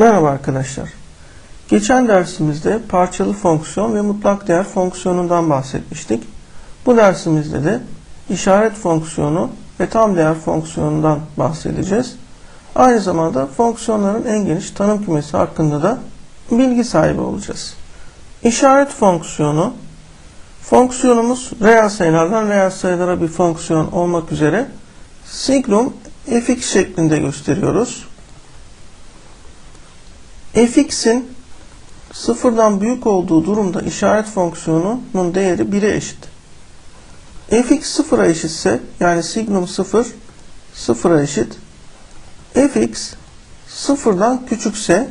Merhaba arkadaşlar. Geçen dersimizde parçalı fonksiyon ve mutlak değer fonksiyonundan bahsetmiştik. Bu dersimizde de işaret fonksiyonu ve tam değer fonksiyonundan bahsedeceğiz. Aynı zamanda fonksiyonların en geniş tanım kümesi hakkında da bilgi sahibi olacağız. İşaret fonksiyonu fonksiyonumuz reel sayılardan reel sayılara bir fonksiyon olmak üzere signum fx şeklinde gösteriyoruz fx'in sıfırdan büyük olduğu durumda işaret fonksiyonunun değeri 1'e eşit. fx sıfıra eşitse yani signum sıfır sıfıra eşit. fx sıfırdan küçükse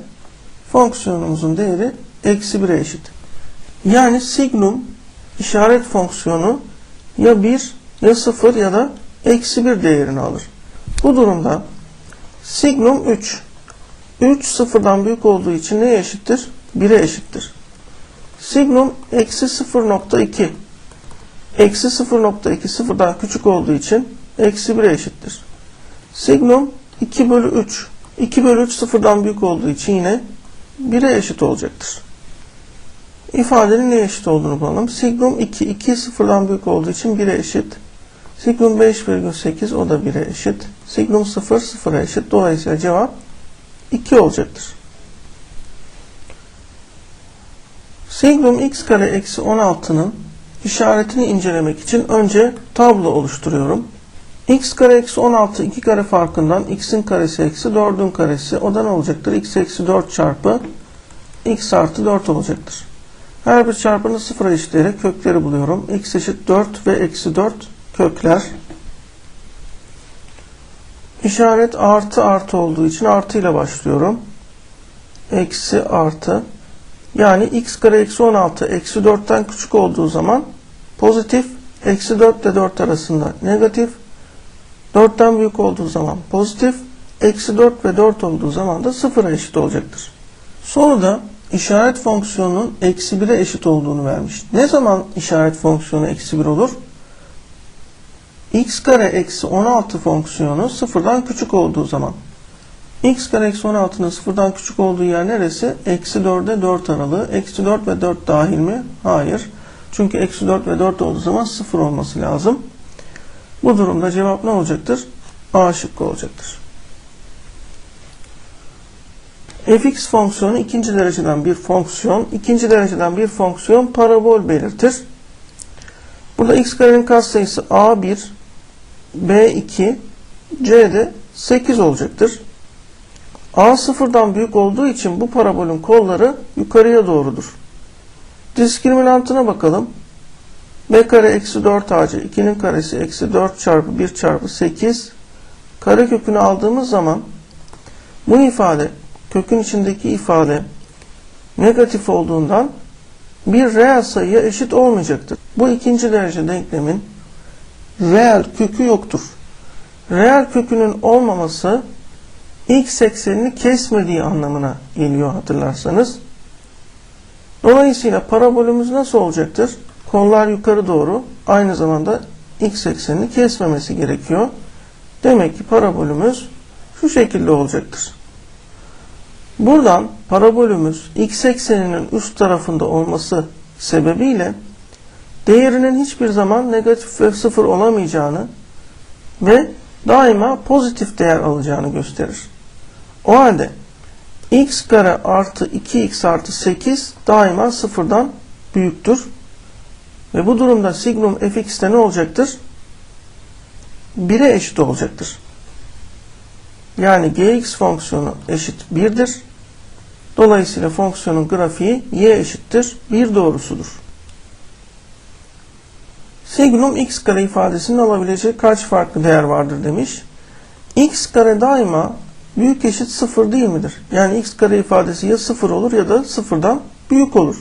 fonksiyonumuzun değeri eksi 1'e eşit. Yani signum işaret fonksiyonu ya 1 ya 0 ya da eksi 1 değerini alır. Bu durumda signum 3 3 sıfırdan büyük olduğu için neye eşittir? 1'e eşittir. Signum eksi 0.2 eksi 0.2 sıfırdan küçük olduğu için eksi 1'e eşittir. Signum 2 bölü 3 2 bölü 3 sıfırdan büyük olduğu için yine 1'e eşit olacaktır. İfadenin neye eşit olduğunu bulalım. Signum 2 2 sıfırdan büyük olduğu için 1'e eşit. Signum 5,8 o da 1'e eşit. Signum 0 0'a eşit. Dolayısıyla cevap 2 olacaktır. Signum x kare eksi 16'nın işaretini incelemek için önce tablo oluşturuyorum. x kare eksi 16 2 kare farkından x'in karesi eksi 4'ün karesi o da ne olacaktır? x eksi 4 çarpı x artı 4 olacaktır. Her bir çarpanı sıfıra eşitleyerek kökleri buluyorum. x eşit 4 ve eksi 4 kökler. İşaret artı artı olduğu için artı ile başlıyorum. Eksi artı. Yani x kare eksi 16 eksi 4'ten küçük olduğu zaman pozitif. Eksi 4 ile 4 arasında negatif. 4'ten büyük olduğu zaman pozitif. Eksi 4 ve 4 olduğu zaman da sıfıra eşit olacaktır. Soruda işaret fonksiyonunun eksi 1'e eşit olduğunu vermiş. Ne zaman işaret fonksiyonu eksi 1 olur? X kare eksi 16 fonksiyonu sıfırdan küçük olduğu zaman x kare eksi 16'nın sıfırdan küçük olduğu yer neresi? Eksi 4'e 4 aralığı. Eksi 4 ve 4 dahil mi? Hayır. Çünkü eksi 4 ve 4 olduğu zaman sıfır olması lazım. Bu durumda cevap ne olacaktır? A şıkkı olacaktır. fx fonksiyonu ikinci dereceden bir fonksiyon. ikinci dereceden bir fonksiyon parabol belirtir. Burada x karenin katsayısı a1 B2 C'de 8 olacaktır. A sıfırdan büyük olduğu için bu parabolün kolları yukarıya doğrudur. Diskriminantına bakalım. B kare eksi 4 AC 2'nin karesi eksi 4 çarpı 1 çarpı 8 kare kökünü aldığımız zaman bu ifade kökün içindeki ifade negatif olduğundan bir reel sayıya eşit olmayacaktır. Bu ikinci derece denklemin reel kökü yoktur. Reel kökünün olmaması x eksenini kesmediği anlamına geliyor hatırlarsanız. Dolayısıyla parabolümüz nasıl olacaktır? Kollar yukarı doğru aynı zamanda x eksenini kesmemesi gerekiyor. Demek ki parabolümüz şu şekilde olacaktır. Buradan parabolümüz x ekseninin üst tarafında olması sebebiyle değerinin hiçbir zaman negatif ve sıfır olamayacağını ve daima pozitif değer alacağını gösterir. O halde x kare artı 2x artı 8 daima sıfırdan büyüktür. Ve bu durumda signum fx'te ne olacaktır? 1'e eşit olacaktır. Yani gx fonksiyonu eşit 1'dir. Dolayısıyla fonksiyonun grafiği y eşittir 1 doğrusudur. Signum x kare ifadesinin alabilecek kaç farklı değer vardır demiş. x kare daima büyük eşit 0 değil midir? Yani x kare ifadesi ya 0 olur ya da 0'dan büyük olur.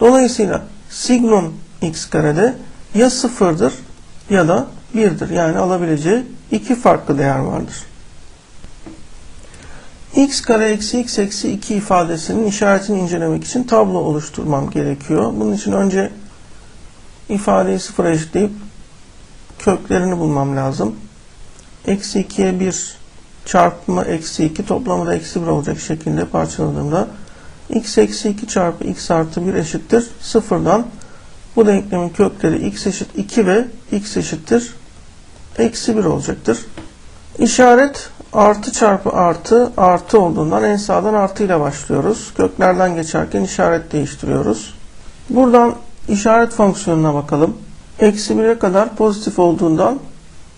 Dolayısıyla signum x karede ya 0'dır ya da 1'dir. Yani alabileceği iki farklı değer vardır. x kare eksi x eksi 2 ifadesinin işaretini incelemek için tablo oluşturmam gerekiyor. Bunun için önce ifadeyi sıfıra eşitleyip köklerini bulmam lazım. Eksi 2'ye 1 çarpımı eksi 2 toplamı da eksi 1 olacak şekilde parçaladığımda x eksi 2 çarpı x artı 1 eşittir sıfırdan bu denklemin kökleri x eşit 2 ve x eşittir eksi 1 olacaktır. İşaret artı çarpı artı artı olduğundan en sağdan artı ile başlıyoruz. Köklerden geçerken işaret değiştiriyoruz. Buradan işaret fonksiyonuna bakalım. Eksi 1'e kadar pozitif olduğundan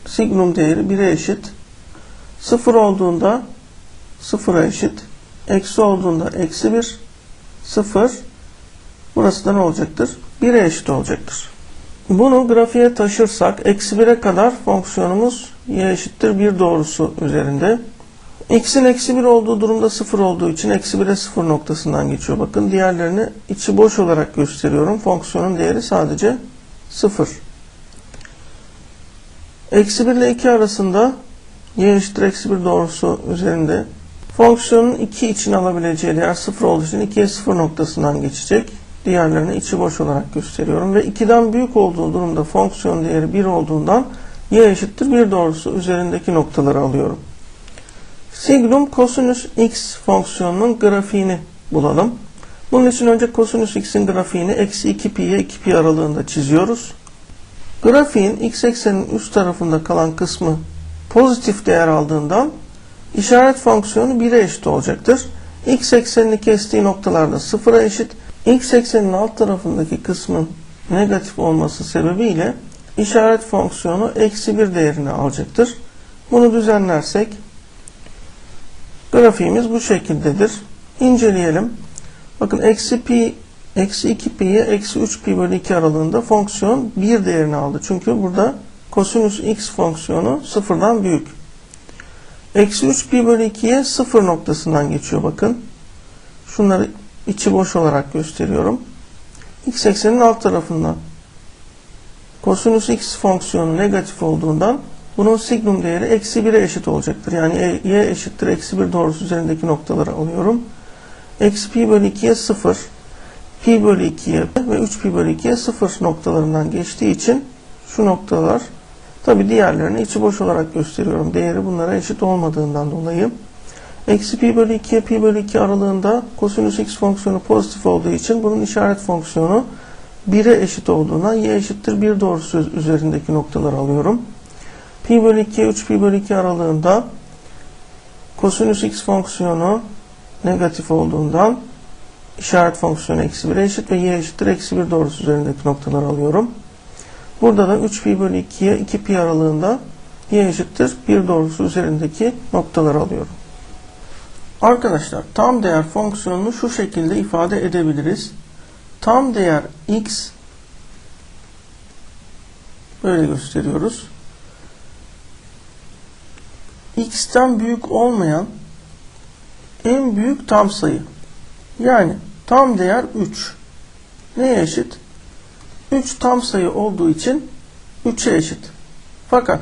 signum değeri 1'e eşit. 0 olduğunda 0'a eşit. Eksi olduğunda eksi 1, 0. Burası da ne olacaktır? 1'e eşit olacaktır. Bunu grafiğe taşırsak eksi 1'e kadar fonksiyonumuz y eşittir 1 doğrusu üzerinde. X'in eksi 1 olduğu durumda 0 olduğu için eksi 1'e 0 noktasından geçiyor. Bakın diğerlerini içi boş olarak gösteriyorum. Fonksiyonun değeri sadece 0. Eksi 1 ile 2 arasında y eşittir eksi 1 doğrusu üzerinde. Fonksiyonun 2 için alabileceği değer 0 olduğu için 2'ye 0 noktasından geçecek. Diğerlerini içi boş olarak gösteriyorum. Ve 2'den büyük olduğu durumda fonksiyon değeri 1 olduğundan y eşittir 1 doğrusu üzerindeki noktaları alıyorum. Signum kosinüs x fonksiyonunun grafiğini bulalım. Bunun için önce kosinüs x'in grafiğini eksi 2 pi ile 2 pi aralığında çiziyoruz. Grafiğin x eksenin üst tarafında kalan kısmı pozitif değer aldığından işaret fonksiyonu 1'e eşit olacaktır. x eksenini kestiği noktalarda 0'a eşit. x eksenin alt tarafındaki kısmın negatif olması sebebiyle işaret fonksiyonu eksi 1 değerini alacaktır. Bunu düzenlersek grafiğimiz bu şekildedir. İnceleyelim. Bakın eksi pi eksi 2 pi'ye eksi 3 pi bölü 2 aralığında fonksiyon 1 değerini aldı. Çünkü burada kosinüs x fonksiyonu sıfırdan büyük. Eksi 3 pi bölü 2'ye 0 noktasından geçiyor bakın. Şunları içi boş olarak gösteriyorum. x eksenin alt tarafından. Kosinüs x fonksiyonu negatif olduğundan bunun signum değeri eksi 1'e eşit olacaktır. Yani y eşittir eksi 1 doğrusu üzerindeki noktaları alıyorum. Eksi pi bölü 2'ye 0, pi bölü 2'ye ve 3 pi bölü 2'ye 0 noktalarından geçtiği için şu noktalar tabi diğerlerini içi boş olarak gösteriyorum. Değeri bunlara eşit olmadığından dolayı. Eksi pi bölü 2'ye pi bölü 2 aralığında kosinüs x fonksiyonu pozitif olduğu için bunun işaret fonksiyonu 1'e eşit olduğuna y eşittir 1 doğrusu üzerindeki noktaları alıyorum. Pi bölü 2'ye 3 pi bölü 2 aralığında kosinüs x fonksiyonu negatif olduğundan işaret fonksiyonu eksi 1'e eşit ve y eşittir eksi 1 doğrusu üzerindeki noktaları alıyorum. Burada da 3 pi bölü 2'ye 2 pi aralığında y eşittir 1 doğrusu üzerindeki noktaları alıyorum. Arkadaşlar tam değer fonksiyonunu şu şekilde ifade edebiliriz. Tam değer x böyle gösteriyoruz. X'ten büyük olmayan en büyük tam sayı. Yani tam değer 3. Neye eşit? 3 tam sayı olduğu için 3'e eşit. Fakat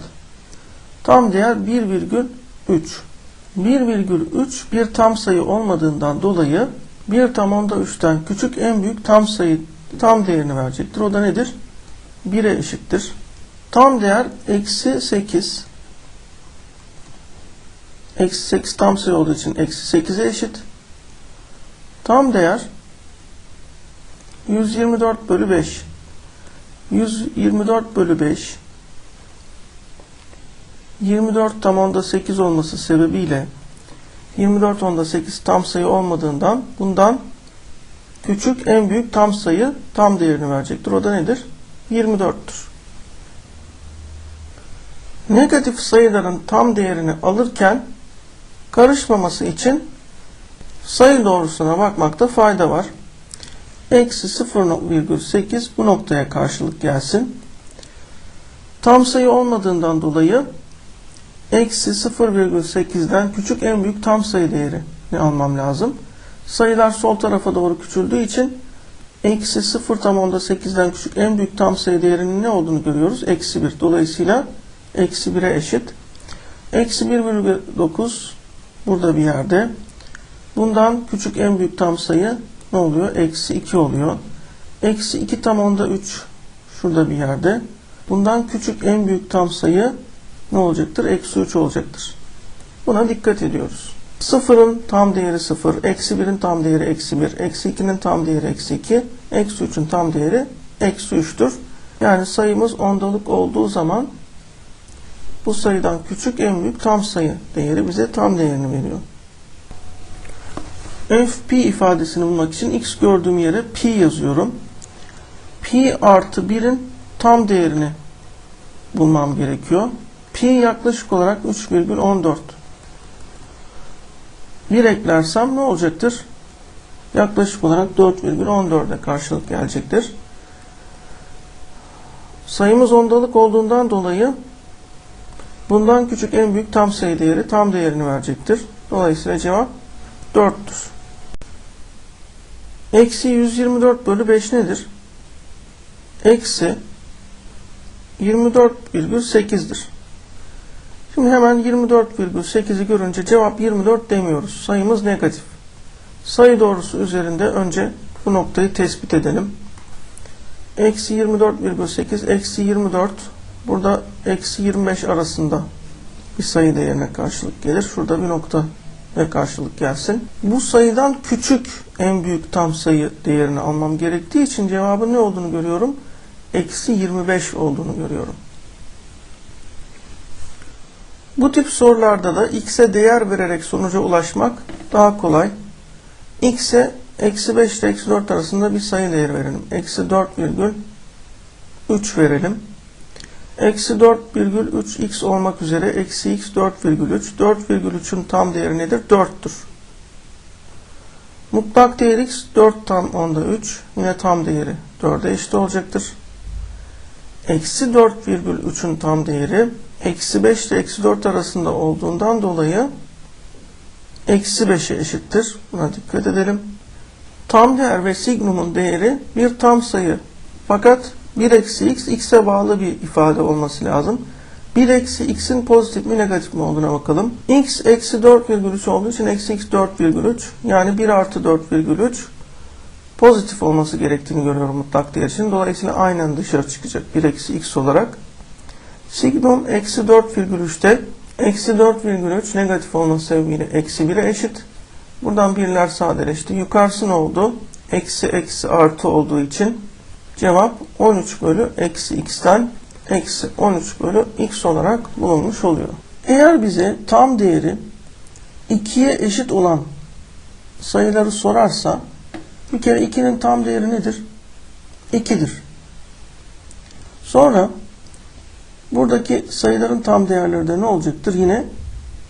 tam değer 1,3. 1,3 bir tam sayı olmadığından dolayı 1 tam onda 3'ten küçük en büyük tam sayı tam değerini verecektir. O da nedir? 1'e eşittir. Tam değer eksi 8. Eksi 8 tam sayı olduğu için eksi 8'e eşit. Tam değer 124 bölü 5. 124 bölü 5 24 tam onda 8 olması sebebiyle 24 onda 8 tam sayı olmadığından bundan küçük en büyük tam sayı tam değerini verecektir. O da nedir? 24'tür. Negatif sayıların tam değerini alırken karışmaması için sayı doğrusuna bakmakta fayda var. Eksi 0,8 bu noktaya karşılık gelsin. Tam sayı olmadığından dolayı eksi 0,8'den küçük en büyük tam sayı değerini almam lazım. Sayılar sol tarafa doğru küçüldüğü için eksi 0 tam onda 8'den küçük en büyük tam sayı değerinin ne olduğunu görüyoruz. Eksi 1. Dolayısıyla eksi 1'e eşit. Eksi 1,9 burada bir yerde. Bundan küçük en büyük tam sayı ne oluyor? Eksi 2 oluyor. Eksi 2 tam onda 3 şurada bir yerde. Bundan küçük en büyük tam sayı ne olacaktır? Eksi 3 olacaktır. Buna dikkat ediyoruz. Sıfırın tam değeri sıfır, eksi birin tam değeri eksi bir, eksi ikinin tam değeri eksi iki, eksi üçün tam değeri eksi üçtür. Yani sayımız ondalık olduğu zaman bu sayıdan küçük en büyük tam sayı değeri bize tam değerini veriyor. fp ifadesini bulmak için x gördüğüm yere pi yazıyorum. pi artı 1'in tam değerini bulmam gerekiyor. Pi yaklaşık olarak 3,14. 1 eklersem ne olacaktır? Yaklaşık olarak 4,14'e karşılık gelecektir. Sayımız ondalık olduğundan dolayı bundan küçük en büyük tam sayı değeri tam değerini verecektir. Dolayısıyla cevap 4'tür. Eksi 124 bölü 5 nedir? Eksi 24,8'dir. Şimdi hemen 24,8'i görünce cevap 24 demiyoruz. Sayımız negatif. Sayı doğrusu üzerinde önce bu noktayı tespit edelim. Eksi 24,8 eksi 24 burada eksi 25 arasında bir sayı değerine karşılık gelir. Şurada bir nokta ve karşılık gelsin. Bu sayıdan küçük en büyük tam sayı değerini almam gerektiği için cevabın ne olduğunu görüyorum? Eksi 25 olduğunu görüyorum. Bu tip sorularda da x'e değer vererek sonuca ulaşmak daha kolay. x'e eksi 5 ile eksi 4 arasında bir sayı değeri verelim. Eksi 4,3 verelim. Eksi 4,3 x olmak üzere eksi x 4,3. 4,3'ün tam değeri nedir? 4'tür. Mutlak değer x 4 tam onda 3. Yine tam değeri 4'e eşit olacaktır. Eksi 4,3'ün tam değeri eksi 5 ile eksi 4 arasında olduğundan dolayı eksi 5'e eşittir. Buna dikkat edelim. Tam değer ve signumun değeri bir tam sayı. Fakat 1 eksi x, x'e bağlı bir ifade olması lazım. 1 eksi x'in pozitif mi negatif mi olduğuna bakalım. x eksi 4,3 olduğu için eksi x 4,3 yani 1 artı 4,3 pozitif olması gerektiğini görüyorum mutlak değer için. Dolayısıyla aynen dışarı çıkacak 1 eksi x olarak. Signum eksi 4,3'te eksi 4,3 negatif olması sebebiyle eksi 1'e eşit. Buradan birler sadeleşti. Yukarısı ne oldu? Eksi eksi artı olduğu için cevap 13 bölü eksi x'ten eksi 13 bölü x olarak bulunmuş oluyor. Eğer bize tam değeri 2'ye eşit olan sayıları sorarsa bir kere 2'nin tam değeri nedir? 2'dir. Sonra buradaki sayıların tam değerleri de ne olacaktır? Yine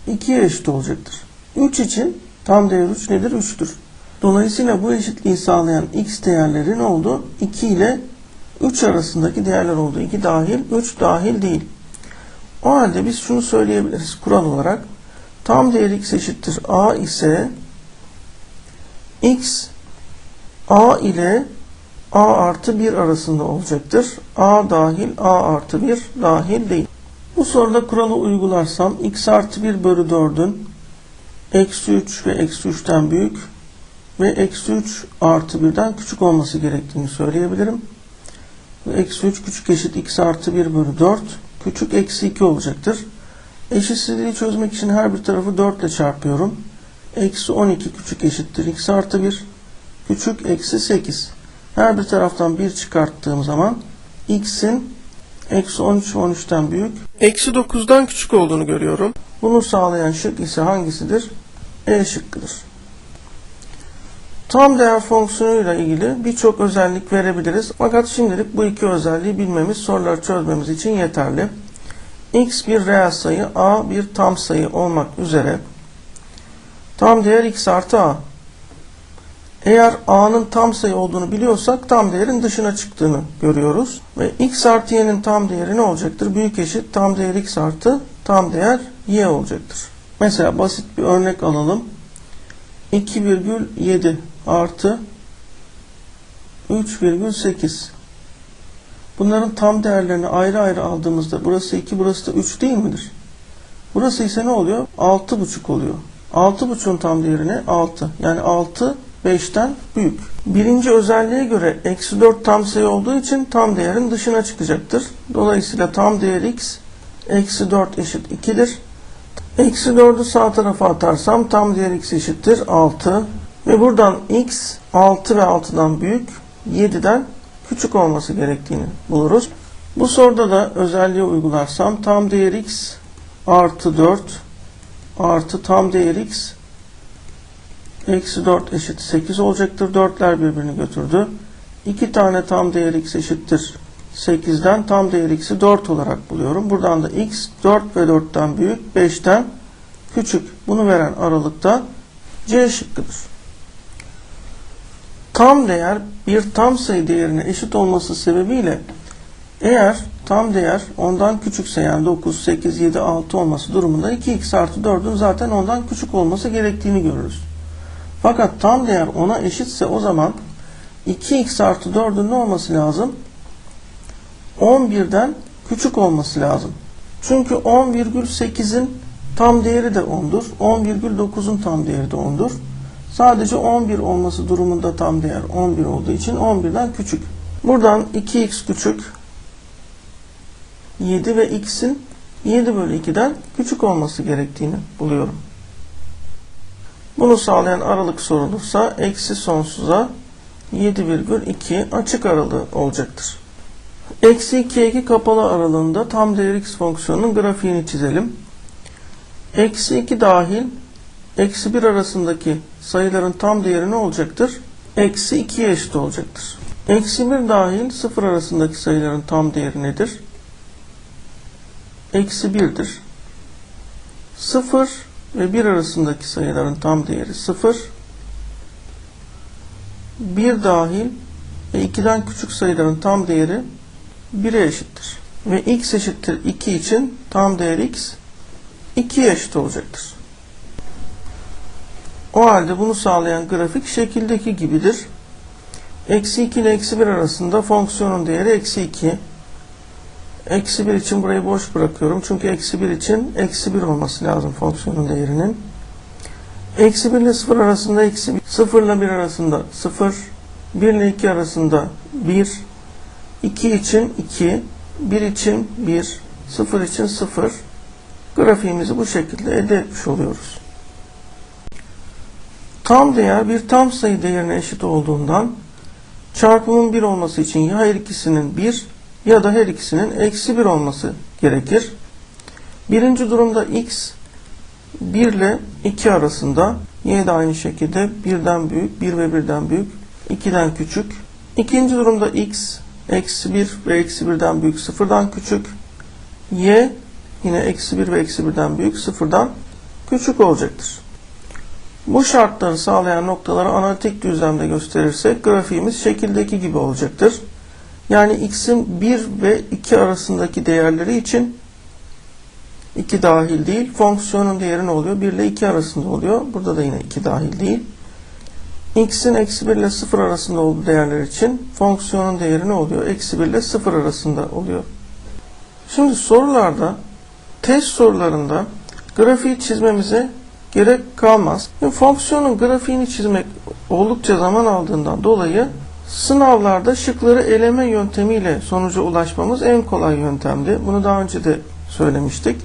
2'ye eşit olacaktır. 3 için tam değer 3 nedir? 3'tür. Dolayısıyla bu eşitliği sağlayan x değerleri ne oldu? 2 ile 3 arasındaki değerler oldu. 2 dahil, 3 dahil değil. O halde biz şunu söyleyebiliriz kural olarak. Tam değer x eşittir a ise x a ile a artı 1 arasında olacaktır. a dahil, a artı 1 dahil değil. Bu soruda kuralı uygularsam x artı 1 bölü 4'ün eksi 3 ve eksi 3'ten büyük ve eksi 3 artı 1'den küçük olması gerektiğini söyleyebilirim. Eksi 3 küçük eşit x artı 1 bölü 4 küçük eksi 2 olacaktır. Eşitsizliği çözmek için her bir tarafı 4 ile çarpıyorum. Eksi 12 küçük eşittir x artı 1 küçük eksi 8. Her bir taraftan 1 çıkarttığım zaman x'in eksi 13 ve 13'ten büyük eksi 9'dan küçük olduğunu görüyorum. Bunu sağlayan şık ise hangisidir? E şıkkıdır. Tam değer fonksiyonuyla ilgili birçok özellik verebiliriz. Fakat şimdilik bu iki özelliği bilmemiz soruları çözmemiz için yeterli. x bir reel sayı, a bir tam sayı olmak üzere tam değer x artı a. Eğer a'nın tam sayı olduğunu biliyorsak tam değerin dışına çıktığını görüyoruz. Ve x artı y'nin tam değeri ne olacaktır? Büyük eşit tam değer x artı tam değer y olacaktır. Mesela basit bir örnek alalım. 2,7 artı 3,8 Bunların tam değerlerini ayrı ayrı aldığımızda burası 2 burası da 3 değil midir? Burası ise ne oluyor? 6,5 oluyor. 6,5'un tam değeri ne? 6. Yani 6 5'ten büyük. Birinci özelliğe göre eksi 4 tam sayı olduğu için tam değerin dışına çıkacaktır. Dolayısıyla tam değer x eksi 4 eşit 2'dir. Eksi 4'ü sağ tarafa atarsam tam değer x eşittir 6. Ve buradan x 6 ve 6'dan büyük 7'den küçük olması gerektiğini buluruz. Bu soruda da özelliği uygularsam tam değer x artı 4 artı tam değer x eksi 4 eşit 8 olacaktır. 4'ler birbirini götürdü. 2 tane tam değer x eşittir 8'den tam değer x'i 4 olarak buluyorum. Buradan da x 4 ve 4'ten büyük 5'ten küçük. Bunu veren aralıkta C şıkkıdır. Tam değer bir tam sayı değerine eşit olması sebebiyle eğer tam değer ondan küçükse yani 9, 8, 7, 6 olması durumunda 2x artı 4'ün zaten ondan küçük olması gerektiğini görürüz. Fakat tam değer ona eşitse o zaman 2x artı 4'ün ne olması lazım? 11'den küçük olması lazım. Çünkü 10,8'in tam değeri de 10'dur. 10,9'un tam değeri de 10'dur. Sadece 11 olması durumunda tam değer 11 olduğu için 11'den küçük. Buradan 2x küçük 7 ve x'in 7 bölü 2'den küçük olması gerektiğini buluyorum. Bunu sağlayan aralık sorulursa eksi sonsuza 7,2 açık aralığı olacaktır. Eksi 2 2 kapalı aralığında tam değer x fonksiyonunun grafiğini çizelim. Eksi 2 dahil eksi 1 arasındaki sayıların tam değeri ne olacaktır? Eksi 2'ye eşit olacaktır. Eksi 1 dahil 0 arasındaki sayıların tam değeri nedir? Eksi 1'dir. 0 ve 1 arasındaki sayıların tam değeri 0. 1 dahil ve 2'den küçük sayıların tam değeri 1'e eşittir. Ve x eşittir 2 için tam değer x 2'ye eşit olacaktır. O halde bunu sağlayan grafik şekildeki gibidir. Eksi 2 ile eksi 1 arasında fonksiyonun değeri eksi 2. Eksi 1 için burayı boş bırakıyorum. Çünkü eksi 1 için eksi 1 olması lazım fonksiyonun değerinin. Eksi 1 ile 0 arasında eksi 1. 0 ile 1 arasında 0. 1 ile 2 arasında 1. 2 için 2. 1 için 1. 0 için 0. Grafiğimizi bu şekilde elde etmiş oluyoruz. Tam değer bir tam sayı değerine eşit olduğundan çarpımın 1 olması için ya her ikisinin 1 ya da her ikisinin eksi 1 olması gerekir. Birinci durumda x 1 ile 2 arasında y de aynı şekilde 1'den büyük 1 ve 1'den büyük 2'den küçük. İkinci durumda x eksi 1 ve eksi 1'den büyük 0'dan küçük. y yine eksi 1 ve eksi 1'den büyük 0'dan küçük olacaktır. Bu şartları sağlayan noktaları analitik düzlemde gösterirsek grafiğimiz şekildeki gibi olacaktır. Yani x'in 1 ve 2 arasındaki değerleri için 2 dahil değil. Fonksiyonun değeri ne oluyor? 1 ile 2 arasında oluyor. Burada da yine 2 dahil değil. x'in eksi 1 ile 0 arasında olduğu değerler için fonksiyonun değeri ne oluyor? Eksi 1 ile 0 arasında oluyor. Şimdi sorularda test sorularında grafiği çizmemize gerek kalmaz. Şimdi fonksiyonun grafiğini çizmek oldukça zaman aldığından dolayı sınavlarda şıkları eleme yöntemiyle sonuca ulaşmamız en kolay yöntemdi. Bunu daha önce de söylemiştik.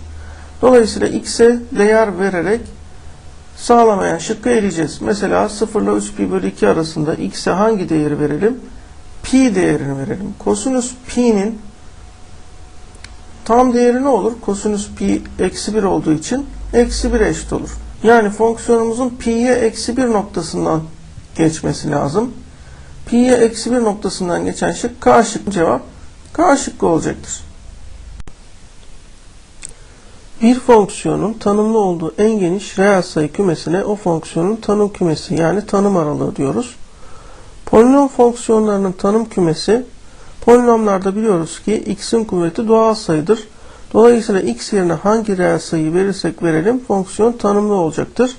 Dolayısıyla x'e değer vererek sağlamayan şıkkı eleyeceğiz. Mesela 0 ile 3 pi bölü 2 arasında x'e hangi değeri verelim? Pi değerini verelim. Kosinüs pi'nin tam değeri ne olur? Kosinüs pi eksi 1 olduğu için eksi 1 eşit olur. Yani fonksiyonumuzun pi'ye eksi 1 noktasından geçmesi lazım. Pi'ye eksi 1 noktasından geçen şık K şıkkı cevap K şıkkı olacaktır. Bir fonksiyonun tanımlı olduğu en geniş reel sayı kümesine o fonksiyonun tanım kümesi yani tanım aralığı diyoruz. Polinom fonksiyonlarının tanım kümesi polinomlarda biliyoruz ki x'in kuvveti doğal sayıdır. Dolayısıyla x yerine hangi reel sayı verirsek verelim fonksiyon tanımlı olacaktır.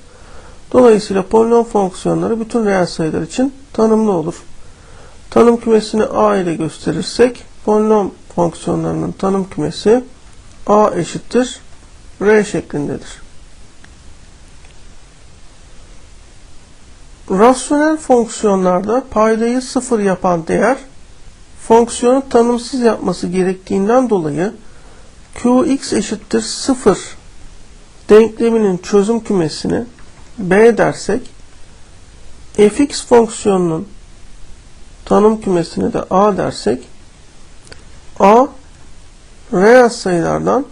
Dolayısıyla polinom fonksiyonları bütün reel sayılar için tanımlı olur. Tanım kümesini a ile gösterirsek polinom fonksiyonlarının tanım kümesi a eşittir r şeklindedir. Rasyonel fonksiyonlarda paydayı sıfır yapan değer fonksiyonu tanımsız yapması gerektiğinden dolayı qx eşittir 0 denkleminin çözüm kümesini B dersek fx fonksiyonunun tanım kümesini de A dersek A reel sayılardan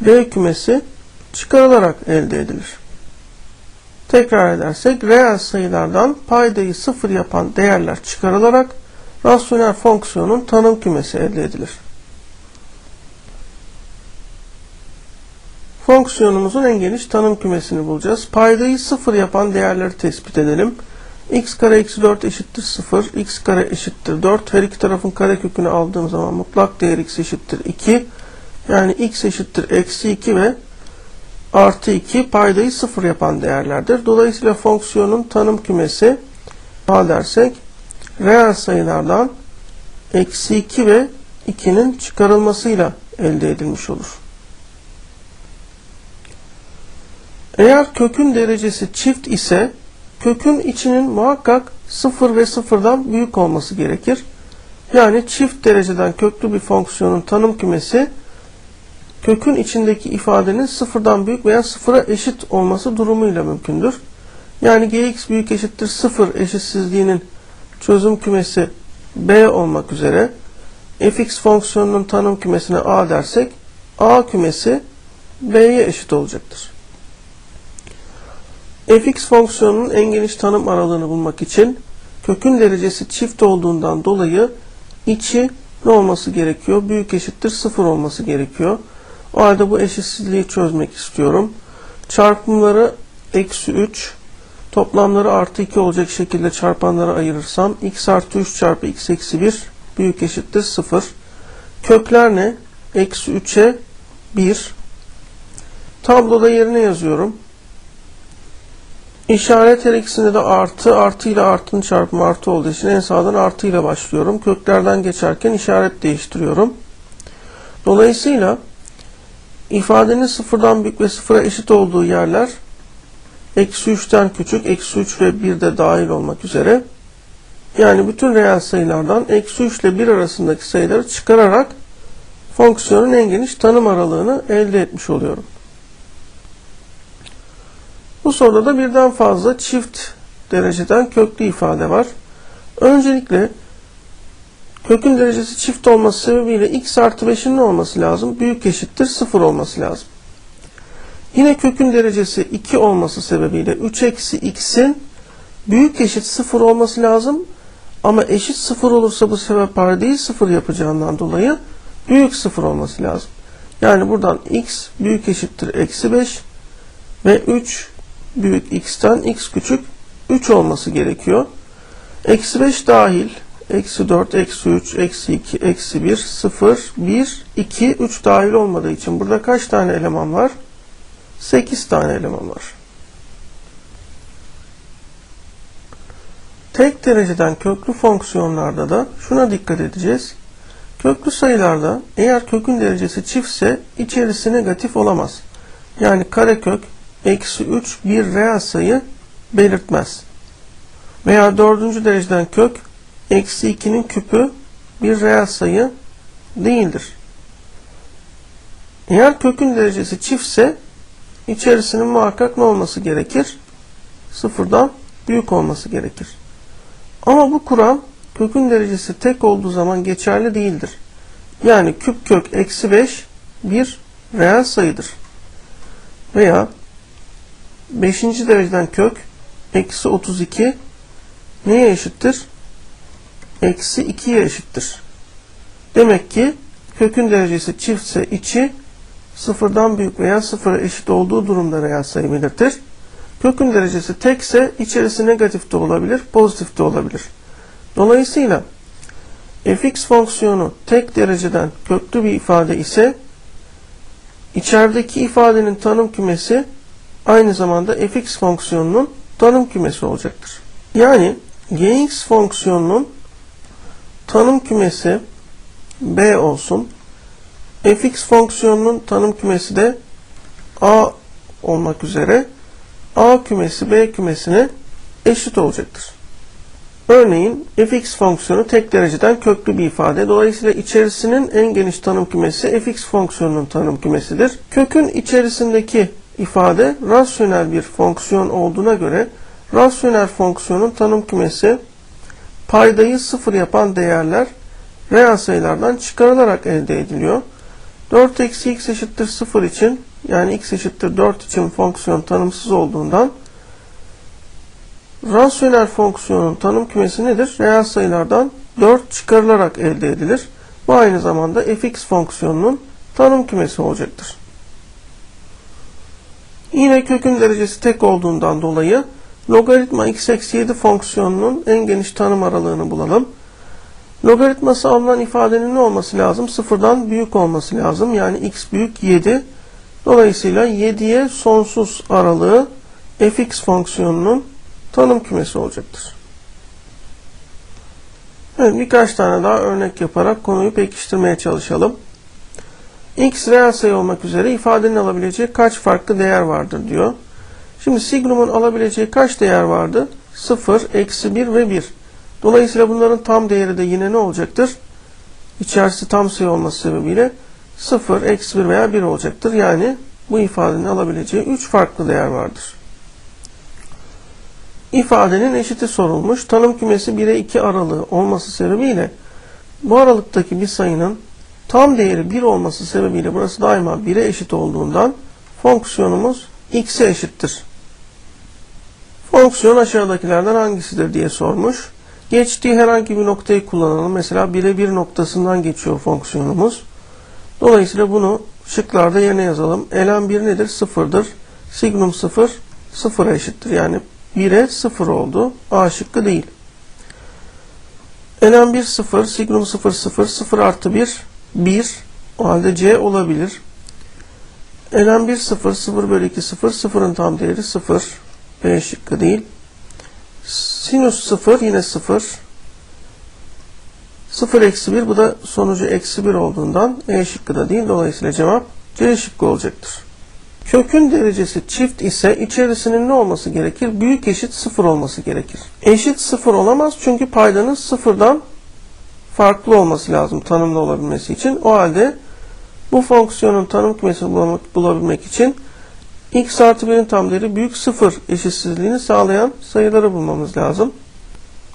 B kümesi çıkarılarak elde edilir. Tekrar edersek reel sayılardan paydayı sıfır yapan değerler çıkarılarak rasyonel fonksiyonun tanım kümesi elde edilir. Fonksiyonumuzun en geniş tanım kümesini bulacağız. Paydayı sıfır yapan değerleri tespit edelim. x kare eksi 4 eşittir 0, x kare eşittir 4. Her iki tarafın karekökünü aldığım zaman mutlak değer x eşittir 2. Yani x eşittir eksi 2 ve artı 2 paydayı sıfır yapan değerlerdir. Dolayısıyla fonksiyonun tanım kümesi a dersek reel sayılardan eksi 2 ve 2'nin çıkarılmasıyla elde edilmiş olur. Eğer kökün derecesi çift ise kökün içinin muhakkak 0 ve 0'dan büyük olması gerekir. Yani çift dereceden köklü bir fonksiyonun tanım kümesi kökün içindeki ifadenin sıfırdan büyük veya sıfıra eşit olması durumuyla mümkündür. Yani gx büyük eşittir 0 eşitsizliğinin çözüm kümesi b olmak üzere fx fonksiyonunun tanım kümesine a dersek a kümesi b'ye eşit olacaktır. Fx fonksiyonunun en geniş tanım aralığını bulmak için kökün derecesi çift olduğundan dolayı içi ne olması gerekiyor? Büyük eşittir 0 olması gerekiyor. O halde bu eşitsizliği çözmek istiyorum. Çarpımları eksi 3, toplamları artı 2 olacak şekilde çarpanlara ayırırsam x artı 3 çarpı x eksi 1 büyük eşittir 0. Kökler ne? Eksi 3'e 1. Tabloda yerine yazıyorum. İşaret her ikisinde de artı, artı ile artının çarpımı artı olduğu için en sağdan artı ile başlıyorum. Köklerden geçerken işaret değiştiriyorum. Dolayısıyla ifadenin sıfırdan büyük ve sıfıra eşit olduğu yerler eksi 3'ten küçük, eksi 3 ve 1 de dahil olmak üzere yani bütün reel sayılardan eksi 3 ile 1 arasındaki sayıları çıkararak fonksiyonun en geniş tanım aralığını elde etmiş oluyorum. Bu soruda da birden fazla çift dereceden köklü ifade var. Öncelikle kökün derecesi çift olması sebebiyle x artı 5'in ne olması lazım? Büyük eşittir 0 olması lazım. Yine kökün derecesi 2 olması sebebiyle 3 eksi x'in büyük eşit 0 olması lazım. Ama eşit 0 olursa bu sefer paydayı 0 yapacağından dolayı büyük 0 olması lazım. Yani buradan x büyük eşittir eksi 5 ve 3 büyük x'ten x küçük 3 olması gerekiyor. Eksi 5 dahil eksi 4, eksi 3, eksi 2, eksi 1, 0, 1, 2, 3 dahil olmadığı için burada kaç tane eleman var? 8 tane eleman var. Tek dereceden köklü fonksiyonlarda da şuna dikkat edeceğiz. Köklü sayılarda eğer kökün derecesi çiftse içerisi negatif olamaz. Yani karekök eksi 3 bir reel sayı belirtmez. Veya dördüncü dereceden kök eksi 2'nin küpü bir reel sayı değildir. Eğer kökün derecesi çiftse içerisinin muhakkak ne olması gerekir? Sıfırdan büyük olması gerekir. Ama bu kural kökün derecesi tek olduğu zaman geçerli değildir. Yani küp kök eksi 5 bir reel sayıdır. Veya 5. dereceden kök eksi 32 neye eşittir? Eksi 2'ye eşittir. Demek ki kökün derecesi çiftse içi sıfırdan büyük veya sıfıra eşit olduğu durumda reel sayı belirtir. Kökün derecesi tekse içerisi negatif de olabilir, pozitif de olabilir. Dolayısıyla fx fonksiyonu tek dereceden köklü bir ifade ise içerideki ifadenin tanım kümesi aynı zamanda fx fonksiyonunun tanım kümesi olacaktır. Yani gx fonksiyonunun tanım kümesi b olsun. fx fonksiyonunun tanım kümesi de a olmak üzere a kümesi b kümesine eşit olacaktır. Örneğin fx fonksiyonu tek dereceden köklü bir ifade. Dolayısıyla içerisinin en geniş tanım kümesi fx fonksiyonunun tanım kümesidir. Kökün içerisindeki ifade rasyonel bir fonksiyon olduğuna göre rasyonel fonksiyonun tanım kümesi paydayı sıfır yapan değerler reel sayılardan çıkarılarak elde ediliyor. 4 eksi x eşittir 0 için yani x eşittir 4 için fonksiyon tanımsız olduğundan rasyonel fonksiyonun tanım kümesi nedir? Reel sayılardan 4 çıkarılarak elde edilir. Bu aynı zamanda fx fonksiyonunun tanım kümesi olacaktır. Yine kökün derecesi tek olduğundan dolayı logaritma x eksi 7 fonksiyonunun en geniş tanım aralığını bulalım. Logaritması alınan ifadenin ne olması lazım? Sıfırdan büyük olması lazım. Yani x büyük 7. Dolayısıyla 7'ye sonsuz aralığı fx fonksiyonunun tanım kümesi olacaktır. Evet, birkaç tane daha örnek yaparak konuyu pekiştirmeye çalışalım. X reel sayı olmak üzere ifadenin alabileceği kaç farklı değer vardır diyor. Şimdi signumun alabileceği kaç değer vardı? 0, eksi 1 ve 1. Dolayısıyla bunların tam değeri de yine ne olacaktır? İçerisi tam sayı olması sebebiyle 0, eksi 1 veya 1 olacaktır. Yani bu ifadenin alabileceği 3 farklı değer vardır. İfadenin eşiti sorulmuş. Tanım kümesi 1'e 2 aralığı olması sebebiyle bu aralıktaki bir sayının tam değeri 1 olması sebebiyle burası daima 1'e eşit olduğundan fonksiyonumuz x'e eşittir. Fonksiyon aşağıdakilerden hangisidir diye sormuş. Geçtiği herhangi bir noktayı kullanalım. Mesela 1'e 1 noktasından geçiyor fonksiyonumuz. Dolayısıyla bunu şıklarda yerine yazalım. Ln 1 nedir? 0'dır. Signum 0, 0'a eşittir. Yani 1'e 0 oldu. A şıkkı değil. Ln 1 0, signum 0 0, 0 artı 1, 1. O halde C olabilir. Ln 1 0, 0 bölü 2 0, 0'ın tam değeri 0. B şıkkı değil. Sinüs 0 yine 0. 0 eksi 1 bu da sonucu eksi 1 olduğundan E şıkkı da değil. Dolayısıyla cevap C şıkkı olacaktır. Kökün derecesi çift ise içerisinin ne olması gerekir? Büyük eşit 0 olması gerekir. Eşit 0 olamaz çünkü paydanın sıfırdan farklı olması lazım tanımlı olabilmesi için. O halde bu fonksiyonun tanım kümesini bulabilmek, için x artı 1'in tam değeri büyük 0 eşitsizliğini sağlayan sayıları bulmamız lazım.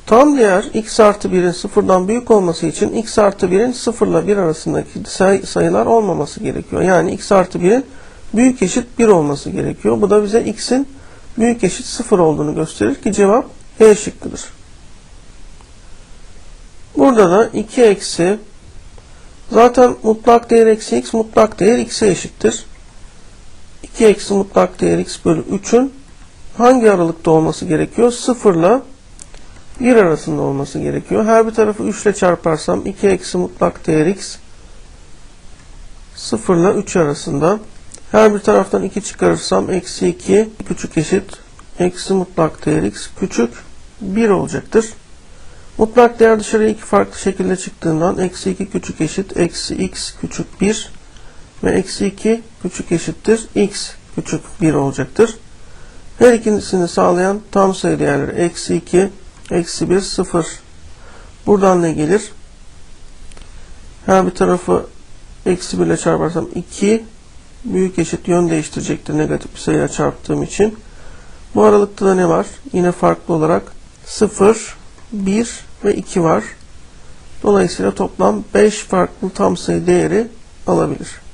Tam değer x artı 1'in sıfırdan büyük olması için x artı 1'in 0 ile 1 arasındaki say sayılar olmaması gerekiyor. Yani x artı 1'in büyük eşit 1 olması gerekiyor. Bu da bize x'in büyük eşit 0 olduğunu gösterir ki cevap E şıkkıdır. Burada da 2 eksi zaten mutlak değer eksi x mutlak değer x'e eşittir. 2 eksi mutlak değer x bölü 3'ün hangi aralıkta olması gerekiyor? 0 ile 1 arasında olması gerekiyor. Her bir tarafı 3 ile çarparsam 2 eksi mutlak değer x 0 ile 3 arasında. Her bir taraftan 2 çıkarırsam eksi 2 küçük eşit eksi mutlak değer x küçük 1 olacaktır. Mutlak değer dışarıya iki farklı şekilde çıktığından eksi 2 küçük eşit eksi x küçük 1 ve eksi 2 küçük eşittir x küçük 1 olacaktır. Her ikisini sağlayan tam sayı değerleri eksi 2 eksi 1 0. Buradan ne gelir? Her bir tarafı eksi 1 ile çarparsam 2 büyük eşit yön değiştirecektir negatif bir sayıya çarptığım için. Bu aralıkta da ne var? Yine farklı olarak 0, 1 ve 2 var. Dolayısıyla toplam 5 farklı tam sayı değeri alabilir.